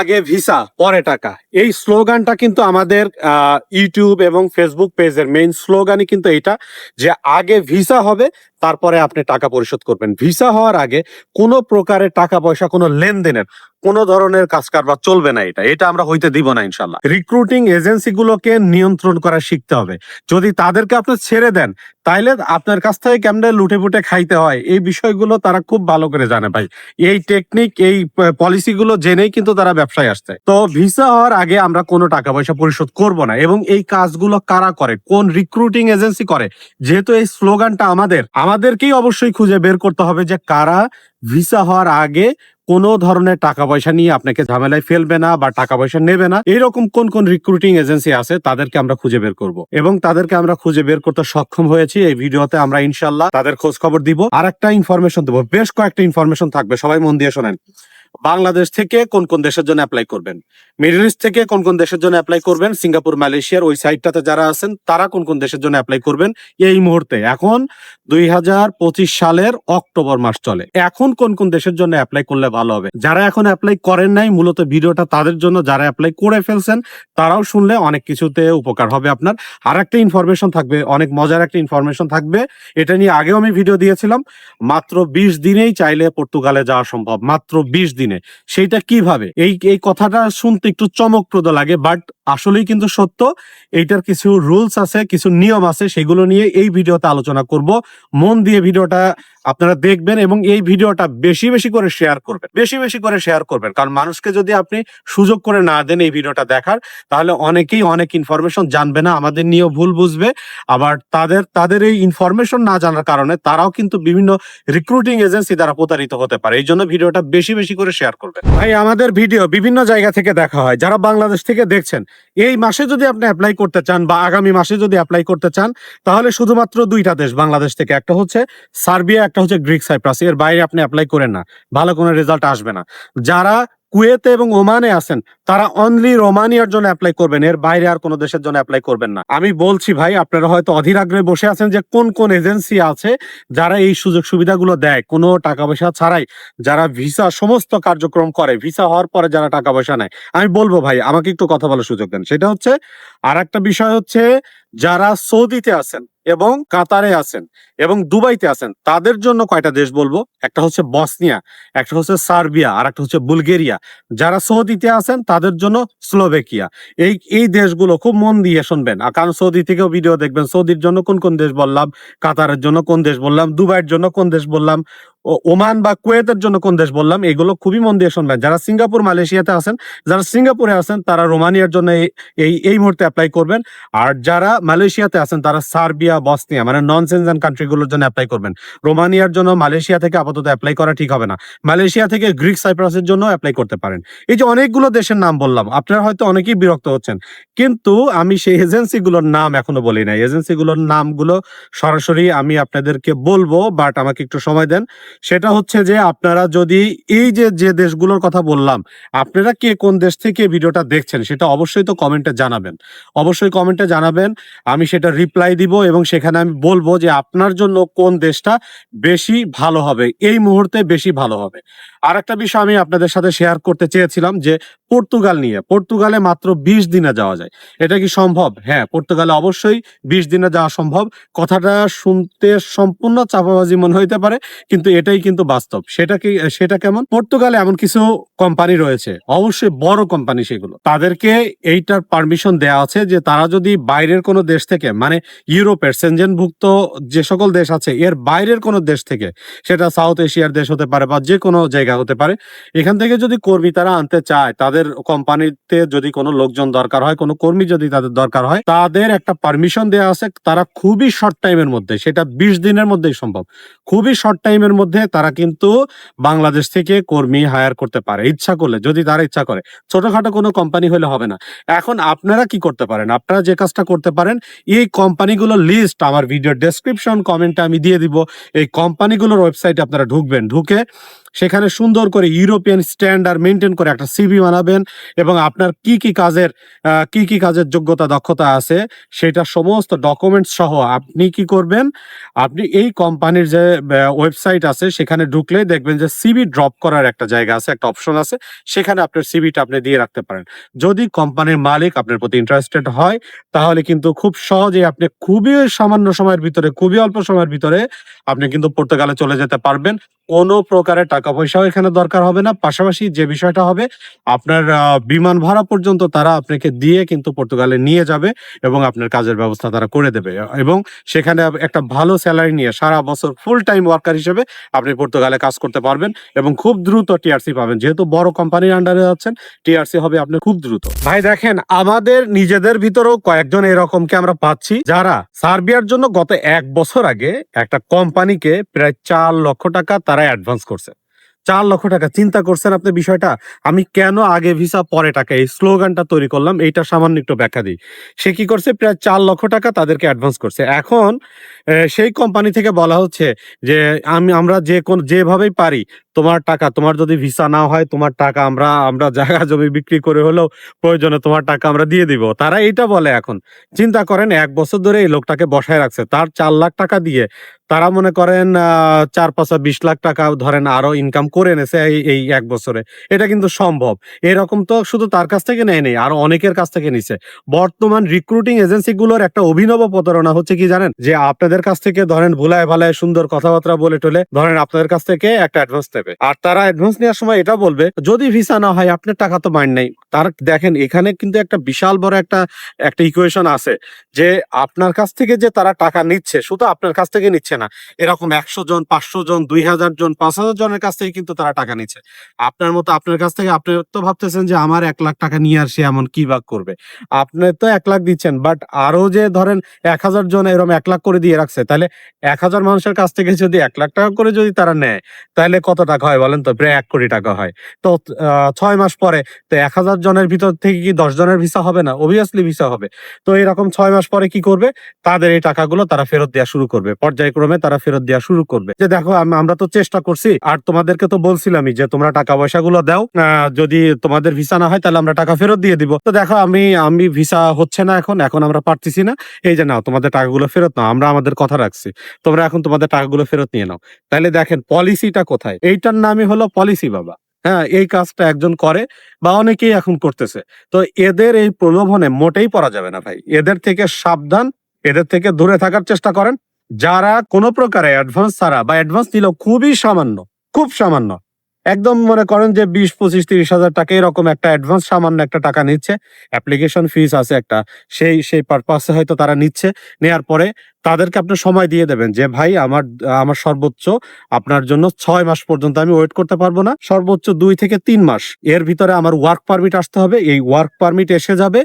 আগে ভিসা, পরে টাকা। এই স্লোগানটা কিন্তু আমাদের ইউটিউব এবং ফেসবুক পেজের মেইন স্লোগানই কিন্তু এটা যে আগে ভিসা হবে, তারপরে আপনি টাকা পরিশোধ করবেন। ভিসা হওয়ার আগে কোনো প্রকারের টাকা পয়সা, কোনো লেনদেনের কোনো ধরনের কাজ কারবার চলবে না এটা। এটা আমরা হইতে দিব না ইনশাল্লাহ রিক্রুটিং এজেন্সি গুলোকে নিয়ন্ত্রণ করা শিখতে হবে। যদি তাদেরকে আপনি ছেড়ে দেন, তাইলে আপনার কাছ থেকে কেমনে লুটে ফুটে খাইতে হয়? এই বিষয়গুলো তারা খুব ভালো করে জানে ভাই। এই টেকনিক এই পলিসি গুলো জেনেই কিন্তু তারা ব্যবসায় আসছে। তো ভিসা হওয়ার আগে আমরা কোনো টাকা পয়সা পরিশোধ করব না। এবং এই কাজগুলো কারা করে? কোন রিক্রুটিং এজেন্সি করে? যেহেতু এই স্লোগানটা আমাদের, আমাদেরকেই অবশ্যই খুঁজে বের করতে হবে যে কারা ভিসা হওয়ার আগে কোনো ধরনের টাকা পয়সা নিয়ে আপনাকে ঝামেলায় ফেলবে না বা টাকা পয়সা নেবে না। এরকম কোন কোন রিক্রুটিং এজেন্সি আছে, তাদেরকে আমরা খুঁজে বের করব। এবং তাদেরকে আমরা খুঁজে বের করতে সক্ষম হয়েছি এই ভিডিওতে আমরা ইনশাল্লাহ তাদের খোঁজ খবর দিব। আর একটা ইনফরমেশন দেবো। বেশ কয়েকটা ইনফরমেশন থাকবে, সবাই মন দিয়ে শোনেন। বাংলাদেশ থেকে কোন কোন দেশের জন্য অ্যাপ্লাই করবেন? মিডল ইস্ট থেকে কোন কোন দেশের জন্য অ্যাপ্লাই করবেন? সিঙ্গাপুর, মালয়েশিয়ার ওই সাইডটাতে যারা আছেন, তারা কোন কোন দেশের জন্য অ্যাপ্লাই করবেন? এই মুহূর্তে। এখন দুই হাজার পঁচিশ সালের অক্টোবর মাস চলে। এখন কোন কোন দেশের জন্য অ্যাপ্লাই করলে ভালো হবে? যারা এখন অ্যাপ্লাই করেন নাই, মূলত ভিডিওটা তাদের জন্য যারা অ্যাপ্লাই করে ফেলছেন, তারাও শুনলে অনেক কিছুতে উপকার হবে আপনার। আর একটা ইনফরমেশন থাকবে, অনেক মজার একটা ইনফরমেশন থাকবে। এটা নিয়ে আগেও আমি ভিডিও দিয়েছিলাম। মাত্র বিশ দিনেই চাইলে পর্তুগালে যাওয়া সম্ভব। মাত্র বিশ দিনে। সেইটা কীভাবে? এই এই কথাটা শুনতে একটু চমকপ্রদ লাগে বাট আসলেই কিন্তু সত্য, এইটার কিছু রুলস আছে, কিছু নিয়ম আছে, সেগুলো নিয়ে এই ভিডিওতে আলোচনা করব। মন দিয়ে ভিডিওটা আপনারা দেখবেন এবং এই ভিডিওটা বেশি বেশি করে শেয়ার করবেন। বেশি বেশি করে শেয়ার করবেন। কারণ মানুষকে যদি আপনি সুযোগ করে না দেন এই ভিডিওটা দেখার, তাহলে অনেকেই অনেক ইনফরমেশন জানবে না, আমাদের নিয়েও ভুল বুঝবে। আবার তাদের তাদের এই ইনফরমেশন না জানার কারণে তারাও কিন্তু বিভিন্ন রিক্রুটিং এজেন্সি দ্বারা প্রতারিত হতে পারে। এই জন্য ভিডিওটা বেশি বেশি করে শেয়ার করবেন। ভাই, আমাদের ভিডিও বিভিন্ন জায়গা থেকে দেখা হয়। যারা বাংলাদেশ থেকে দেখছেন, এই মাসে যদি আপনি অ্যাপ্লাই করতে চান বা আগামী মাসে যদি অ্যাপ্লাই করতে চান, তাহলে শুধুমাত্র দুইটা দেশ বাংলাদেশ থেকে। একটা হচ্ছে সার্বিয়া একটা হচ্ছে গ্রিক সাইপ্রাস এর বাইরে আপনি অ্যাপ্লাই করেন না, ভালো কোনো রেজাল্ট আসবে না। যারা কুয়েতে এবং ওমানে আছেন, তারা অনলি রোমানিয়ার জন্য অ্যাপ্লাই করবেন, এর বাইরে আর কোনো দেশের জন্য অ্যাপ্লাই করবেন না। আমি বলছি ভাই, আপনারা হয়তো অধীর আগ্রহে বসে আছেন যে কোন কোন এজেন্সি আছে যারা এই সুযোগ সুবিধাগুলো দেয়, কোনো টাকা পয়সা ছাড়াই। যারা ভিসা সমস্ত কার্যক্রম করে, ভিসা হওয়ার পরে যারা টাকা পয়সা নেয়। আমি বলব ভাই, আমাকে একটু কথা বলার সুযোগ দেন। সেটা হচ্ছে আর একটা বিষয় হচ্ছে, যারা সৌদিতে আছেন এবং কাতারে আছেন এবং দুবাইতে আছেন। তাদের জন্য কয়টা দেশ বলব? একটা হচ্ছে বসনিয়া, একটা হচ্ছে সার্বিয়া, আর একটা হচ্ছে বুলগেরিয়া। যারা সৌদিতে আছেন, তাদের জন্য স্লোভেকিয়া। এই এই দেশগুলো খুব মন দিয়ে শুনবেন। আর কারণ সৌদি থেকেও ভিডিও দেখবেন, সৌদির জন্য কোন কোন দেশ বললাম, কাতারের জন্য কোন দেশ বললাম, দুবাইয়ের জন্য কোন দেশ বললাম। ওমান বা কুয়েতের জন্য কোন দেশ বললাম? এগুলো খুবই মন দিয়ে শুনবেন। যারা সিঙ্গাপুর, মালয়েশিয়াতে আছেন, যারা সিঙ্গাপুরে আছেন, তারা রোমানিয়ার জন্য এই- এই মুহূর্তে অ্যাপ্লাই করবেন। আর যারা মালয়েশিয়াতে আছেন, তারা সার্বিয়া, বসনিয়া মানে নন সেনজেন কান্ট্রিগুলোর জন্য অ্যাপ্লাই করবেন। রোমানিয়ার জন্য মালয়েশিয়া থেকে আপাতত অ্যাপ্লাই করা ঠিক হবে না। মালয়েশিয়া থেকে গ্রিক সাইপ্রাসের জন্য অ্যাপ্লাই করতে পারেন। এই যে অনেকগুলো দেশের নাম বললাম, আপনারা হয়তো অনেকেই বিরক্ত হচ্ছেন। কিন্তু আমি সেই এজেন্সিগুলোর নাম এখনও বলি নাই। এজেন্সিগুলোর নামগুলো সরাসরি আমি আপনাদেরকে বলব, বাট আমাকে একটু সময় দেন। সেটা হচ্ছে যে আপনারা যদি এই যে যে দেশগুলোর কথা বললাম, আপনারা কে কোন দেশ থেকে ভিডিওটা দেখছেন সেটা অবশ্যই তো কমেন্টে জানাবেন। অবশ্যই কমেন্টে জানাবেন, আমি সেটা রিপ্লাই দিব এবং সেখানে আমি বলব যে আপনার জন্য কোন দেশটা বেশি ভালো হবে, এই মুহূর্তে বেশি ভালো হবে। আর একটা বিষয় আমি আপনাদের সাথে শেয়ার করতে চেয়েছিলাম যে পর্তুগাল নিয়ে, পর্তুগালে মাত্র বিশ দিনে যাওয়া যায়। এটা কি সম্ভব? হ্যাঁ পর্তুগালে অবশ্যই বিশ দিনে যাওয়া সম্ভব। কথাটা শুনতে সম্পূর্ণ চাপাবাজি মনে হইতে পারে, কিন্তু এটাই কিন্তু বাস্তব। সেটা কি, সেটা কেমন? পর্তুগালে এমন কিছু কোম্পানি রয়েছে, অবশ্যই বড় কোম্পানি সেগুলো। তাদেরকে এইটার পারমিশন দেওয়া আছে যে তারা যদি বাইরের কোনো দেশ থেকে মানে ইউরোপের সেনজেনভুক্ত যে সকল দেশ আছে, এর বাইরের কোনো দেশ থেকে, সেটা সাউথ এশিয়ার দেশ হতে পারে বা যে কোনো জায়গা হতে পারে। এখান থেকে যদি কর্মী তারা আনতে চায়, তাদের কোম্পানিতে যদি কোনো লোকজন দরকার হয়, কোনো কর্মী যদি তাদের দরকার হয়, তাদের একটা পারমিশন দেওয়া আছে, তারা খুবই শর্ট টাইমের মধ্যে, সেটা বিশ দিনের মধ্যেই সম্ভব। খুবই শর্ট টাইমের মধ্যে তারা কিন্তু বাংলাদেশ থেকে কর্মী হায়ার করতে পারে। ইচ্ছা করলে, যদি তারা ইচ্ছা করে। ছোটখাটো কোনো কোম্পানি হলে হবে না। এখন আপনারা কি করতে পারেন? আপনারা যে কাজটা করতে পারেন, এই কোম্পানিগুলোর লিস্ট আমার ভিডিও ডেসক্রিপশন কমেন্টে আমি দিয়ে দিব। এই কোম্পানিগুলোর ওয়েবসাইটে আপনারা ঢুকবেন। ঢুকে সেখানে সুন্দর করে ইউরোপিয়ান স্ট্যান্ডার্ড মেনটেন করে একটা সিভি বানাবেন এবং আপনার কি কি কাজের কি কি কাজের যোগ্যতা, দক্ষতা আছে সেটা সমস্ত ডকুমেন্টস সহ আপনি কি করবেন? আপনি এই কোম্পানির যে ওয়েবসাইট আছে সেখানে ঢুকলে দেখবেন যে সিভি ড্রপ করার একটা জায়গা আছে, একটা অপশন আছে। সেখানে আপনার সিভিটা আপনি দিয়ে রাখতে পারেন। যদি কোম্পানির মালিক আপনার প্রতি ইন্টারেস্টেড হয়, তাহলে কিন্তু খুব সহজে আপনি খুবই সামান্য সময়ের ভিতরে, খুবই অল্প সময়ের ভিতরে আপনি কিন্তু পর্তুগালে চলে যেতে পারবেন। কোনো প্রকারের টাকা পয়সাও এখানে দরকার হবে না। পাশাপাশি যে বিষয়টা হবে, আপনার বিমান ভাড়া পর্যন্ত তারা আপনাকে দিয়ে কিন্তু পর্তুগালে নিয়ে যাবে এবং আপনার কাজের ব্যবস্থা তারা করে দেবে। এবং সেখানে একটা ভালো স্যালারি নিয়ে সারা বছর ফুল টাইম ওয়ার্কার হিসেবে আপনি পর্তুগালে কাজ করতে পারবেন এবং খুব দ্রুত টিআরসি পাবেন। যেহেতু বড় কোম্পানির আন্ডারে যাচ্ছেন টিআরসি হবে আপনি খুব দ্রুত। ভাই, দেখেন, আমাদের নিজেদের ভিতরেও কয়েকজন এরকমকে আমরা পাচ্ছি যারা সার্বিয়ার জন্য গত এক বছর আগে একটা কোম্পানিকে প্রায় চার লক্ষ টাকা তারা অ্যাডভান্স করছে। চার লক্ষ টাকা, চিন্তা করছেন আপনি বিষয়টা? আমি কেন আগে ভিসা পরে টাকা? এই স্লোগানটা তৈরি করলাম, এইটা সামান্য একটু ব্যাখ্যা দিই। সে কি করছে? প্রায় চার লক্ষ টাকা তাদেরকে অ্যাডভান্স করছে। এখন সেই কোম্পানি থেকে বলা হচ্ছে যে, আমি, আমরা যে কোন, যেভাবেই পারি তোমার টাকা, তোমার যদি ভিসা না হয়, তোমার টাকা আমরা আমরা জায়গা জমি বিক্রি করে হলেও প্রয়োজনে তোমার টাকা আমরা দিয়ে দিব। তারা এইটা বলে এখন। চিন্তা করেন, এক বছর ধরে এই লোকটাকে বসায় রাখছে। তার চার লাখ টাকা দিয়ে তারা মনে করেন চার পাঁচা বিশ লাখ টাকা ধরেন আরও ইনকাম করে এনেছে এই এই এক বছরে। এটা কিন্তু সম্ভব। এরকম তো শুধু তার কাছ থেকে নেয় নেই আরও অনেকের কাছ থেকে নিছে। বর্তমান রিক্রুটিং এজেন্সি গুলোর একটা অভিনব প্রতারণা হচ্ছে কি জানেন? যে আপনাদের কাছ থেকে ধরেন ভুলায় ভালায় সুন্দর কথাবার্তা বলে টলে ধরেন আপনাদের কাছ থেকে একটা অ্যাডভান্স নেবে আর তারা অ্যাডভান্স নেওয়ার সময় এটা বলবে, যদি ভিসা না হয়, আপনার টাকা তো মাইন্ড নেই। তার দেখেন, এখানে কিন্তু একটা বিশাল বড় একটা একটা ইকুয়েশন আছে যে আপনার কাছ থেকে যে তারা টাকা নিচ্ছে, শুধু আপনার কাছ থেকে নিচ্ছে না, এরকম একশো জন, পাঁচশো জন, দুই হাজার জন, পাঁচ হাজার জনের কাছ থেকে কিন্তু তারা টাকা নিচ্ছে। আপনার মতো আপনার কাছ থেকে, আপনি তো ভাবতেছেন যে আমার এক লাখ টাকা নিয়ে আসি এমন কি ভাগ করবে? আপনি তো এক লাখ দিচ্ছেন বাট আরও যে ধরেন এক হাজার জন এরকম এক লাখ করে দিয়ে রাখছে, তাহলে এক হাজার মানুষের কাছ থেকে যদি এক লাখ টাকা করে যদি তারা নেয়, তাহলে কত টাকা হয় বলেন তো, প্রায় এক কোটি টাকা হয়। তো ছয় মাস পরে, তো এক হাজার জনের ভিতর থেকে কি দশ জনের ভিসা হবে না? অবভিয়াসলি ভিসা হবে। তো এরকম ছয় মাস পরে কি করবে? তাদের এই টাকাগুলো তারা ফেরত দেওয়া শুরু করবে। পর্যায়ক্রমে তারা ফেরত দেওয়া শুরু করবে। যে দেখো আমরা তো চেষ্টা করছি। আর তোমাদেরকে তো বলছিলামই যে তোমরা টাকা পয়সাগুলো দাও। যদি তোমাদের ভিসা না হয়, তাহলে আমরা টাকা ফেরত দিয়ে দিব। তো দেখো, আমি আমি ভিসা হচ্ছে না এখন। এখন আমরা পারতেছি না। এই যে নাও, তোমাদের টাকাগুলো ফেরত নাও। আমরা আমাদের কথা রাখছি। তোমরা এখন তোমাদের টাকাগুলো ফেরত নিয়ে নাও। তাহলে দেখেন পলিসিটা কোথায়? এইটার নামই হলো পলিসি বাবা। হ্যাঁ এই কাজটা একজন করে বা অনেকেই এখন করতেছে। তো এদের এই প্রলোভনে মোটেই পড়া যাবে না ভাই। এদের থেকে সাবধান, এদের থেকে দূরে থাকার চেষ্টা করেন। যারা কোনো প্রকারে অ্যাডভান্স ছাড়া বা অ্যাডভান্স নিল খুবই সামান্য, খুব সামান্য, একদম মনে করেন যে বিশ, পঁচিশ, তিরিশ হাজার টাকা এরকম একটা অ্যাডভান্স সামান্য একটা টাকা নিচ্ছে। অ্যাপ্লিকেশন ফিস আছে একটা, সেই সেই পারপাসে হয়তো তারা নিচ্ছে। নেয়ার পরে তাদেরকে আপনি সময় দিয়ে দেবেন যে, ভাই, আমার আমার সর্বোচ্চ আপনার জন্য ছয় মাস পর্যন্ত আমি ওয়েট করতে পারব না। সর্বোচ্চ দুই থেকে তিন মাস। এর ভিতরে আমার ওয়ার্ক পারমিট আসতে হবে। এই ওয়ার্ক পারমিট এসে যাবে।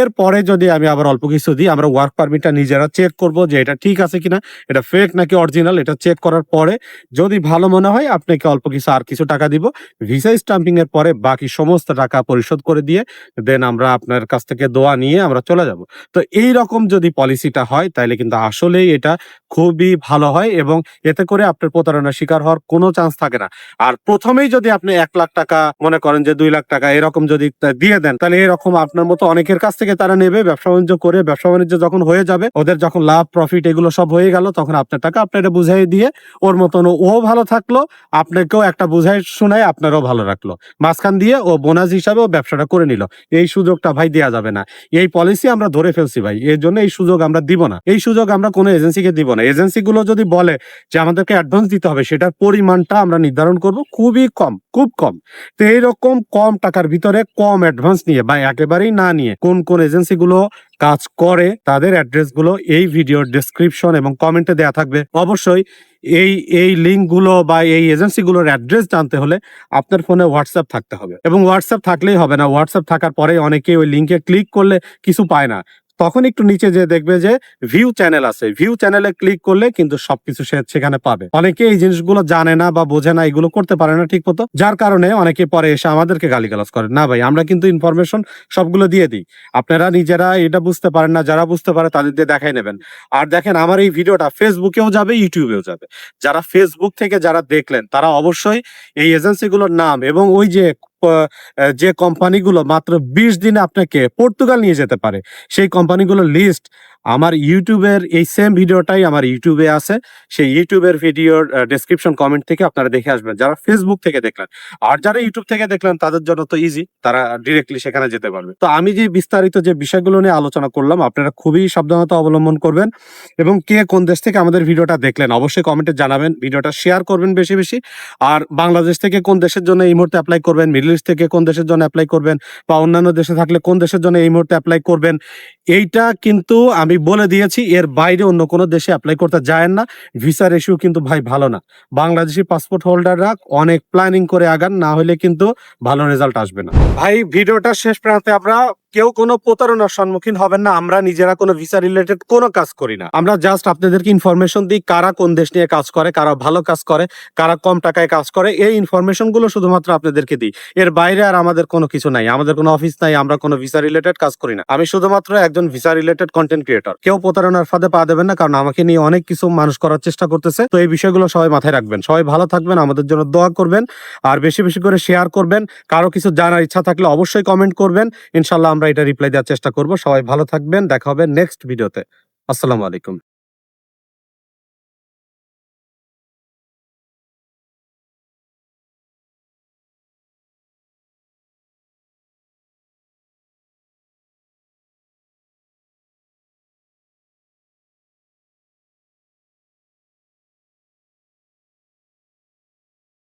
এর পরে যদি আমি আবার অল্প কিছু দিই, আমরা ওয়ার্ক পারমিটটা নিজেরা চেক করব যে, এটা ঠিক আছে কিনা, এটা ফেক নাকি অরিজিনাল এটা চেক করার পরে যদি ভালো মনে হয়, আপনাকে অল্প কিছু, আর কিছু টাকা দিব। ভিসা স্টাম্পিং এর পরে বাকি সমস্ত টাকা পরিশোধ করে দিয়ে দেন আমরা আপনার কাছ থেকে দোয়া নিয়ে আমরা চলে যাব। তো এই রকম যদি পলিসিটা হয় তাহলে কিন্তু আসলেই এটা খুবই ভালো হয় এবং এতে করে আপনার প্রতারণার শিকার হওয়ার কোনো চান্স থাকে না। আর প্রথমেই যদি আপনি এক লাখ টাকা মনে করেন যে দুই লাখ টাকা এরকম যদি দিয়ে দেন, তাহলে এরকম আপনার মতো অনেকের কাছ থেকে তারা নেবে, ব্যবসা বাণিজ্য করে, ব্যবসা বাণিজ্য যখন হয়ে যাবে, ওদের যখন লাভ প্রফিট এগুলো সব হয়ে গেল, তখন আপনার টাকা আপনারা বুঝাই দিয়ে ওর মতন ও ভালো থাকল, আপনাকেও একটা বুঝাই শোনায় আপনারও ভালো রাখল। মাঝখান দিয়ে ও বোনাস হিসাবে ও ব্যবসাটা করে নিল। এই সুযোগটা ভাই দেওয়া যাবে না। এই পলিসি আমরা ধরে ফেলছি ভাই, এর জন্য এই সুযোগ আমরা দিব না। এই সুযোগ আমরা কোনো এজেন্সিকে দিব না। এজেন্সি গুলো যদি বলে যে আমাদেরকে অ্যাডভান্স দিতে হবে, সেটার পরিমাণটা আমরা নির্ধারণ করব খুবই কম, খুব কম। তো এইরকম কম টাকার ভিতরে কম অ্যাডভান্স নিয়ে বা একেবারেই না নিয়ে কোন কোন এজেন্সি গুলো কাজ করে, তাদের অ্যাড্রেসগুলো এই ভিডিওর ডেসক্রিপশন এবং কমেন্টে দেওয়া থাকবে। অবশ্যই এই এই লিঙ্কগুলো বা এই এজেন্সি গুলোর অ্যাড্রেস জানতে হলে আপনার ফোনে হোয়াটসঅ্যাপ থাকতে হবে। এবং হোয়াটসঅ্যাপ থাকলেই হবে না। হোয়াটসঅ্যাপ থাকার পরে অনেকে ওই লিঙ্কে ক্লিক করলে কিছু পায় না। তখন একটু নিচে যে দেখবে যে ভিউ চ্যানেল আছে। ভিউ চ্যানেলে ক্লিক করলে কিন্তু সবকিছু সে সেখানে পাবে। অনেকে এই জিনিসগুলো জানে না বা বোঝে না, এগুলো করতে পারে না ঠিক মতো। যার কারণে অনেকে পরে এসে আমাদেরকে গালিগালাজ করে। না ভাই, আমরা কিন্তু ইনফরমেশন সবগুলো দিয়ে দিই। আপনারা নিজেরা এটা বুঝতে পারেন না, যারা বুঝতে পারে তাদের দিয়ে দেখাই নেবেন। আর দেখেন, আমার এই ভিডিওটা ফেসবুকেও যাবে, ইউটিউবেও যাবে। যারা ফেসবুক থেকে যারা দেখলেন, তারা অবশ্যই এই এজেন্সিগুলোর নাম এবং ওই যে যে কোম্পানিগুলো মাত্র বিশ দিনে আপনাকে পর্তুগাল নিয়ে যেতে পারে সেই কোম্পানিগুলোর লিস্ট আমার ইউটিউবের এই সেম ভিডিওটাই আমার ইউটিউবে আছে। সেই ইউটিউবের ভিডিওর ডেসক্রিপশন কমেন্ট থেকে আপনারা দেখে আসবেন। যারা ফেসবুক থেকে দেখলেন, আর যারা ইউটিউব থেকে দেখলেন, তাদের জন্য তো ইজি তারা ডিরেক্টলি সেখানে যেতে পারবে। তো আমি যে বিস্তারিত যে বিষয়গুলো নিয়ে আলোচনা করলাম, আপনারা খুবই সাবধানতা অবলম্বন করবেন। এবং কে কোন দেশ থেকে আমাদের ভিডিওটা দেখলেন, অবশ্যই কমেন্টে জানাবেন। ভিডিওটা শেয়ার করবেন বেশি বেশি। আর বাংলাদেশ থেকে কোন দেশের জন্য এই মুহূর্তে অ্যাপ্লাই করবেন মিডল ইস্ট থেকে কোন দেশের জন্য অ্যাপ্লাই করবেন, বা অন্যান্য দেশে থাকলে কোন দেশের জন্য এই মুহূর্তে অ্যাপ্লাই করবেন, এইটা কিন্তু আমি বলে দিয়েছি, এর বাইরে অন্য কোনো দেশে অ্যাপ্লাই করতে যায় না। ভিসা রেশিও কিন্তু ভাই ভালো না। বাংলাদেশি পাসপোর্ট হোল্ডাররা অনেক প্ল্যানিং করে আগান, না হলে কিন্তু ভালো রেজাল্ট আসবে না। ভাই, ভিডিওটা শেষ প্রান্তে আমরা কেউ কোনো প্রতারণার সম্মুখীন হবেন না, আমরা নিজেরা কোনো ভিসা রিলেটেড কোনো কাজ করি না। আমরা জাস্ট আপনাদেরকে ইনফরমেশন দিই কারা কোন দেশ নিয়ে কাজ করে, কারা ভালো কাজ করে, কারা কম টাকায় কাজ করে, এই ইনফরমেশনগুলো শুধুমাত্র আপনাদেরকে দিই। এর বাইরে আর আমাদের কোনো কিছু নাই, আমাদের কোনো অফিস নাই, আমরা কোনো ভিসা রিলেটেড কাজ করি না। আমি শুধুমাত্র একজন ভিসা রিলেটেড কন্টেন্ট ক্রিয়েটর কেউ প্রতারণার ফাঁদে পা দেবেন না, কারণ আমাকে নিয়ে অনেক কিছু মানুষ করার চেষ্টা করতেছে। তো এই বিষয়গুলো সবাই মাথায় রাখবেন। সবাই ভালো থাকবেন, আমাদের জন্য দোয়া করবেন, আর বেশি বেশি করে শেয়ার করবেন। কারও কিছু জানার ইচ্ছা থাকলে অবশ্যই কমেন্ট করবেন। ইনশাল্লাহ আমরা এটা রিপ্লাই দেওয়ার চেষ্টা করব। সবাই ভালো থাকবেন। দেখা হবে নেক্সট ভিডিওতে আসসালামু আলাইকুম।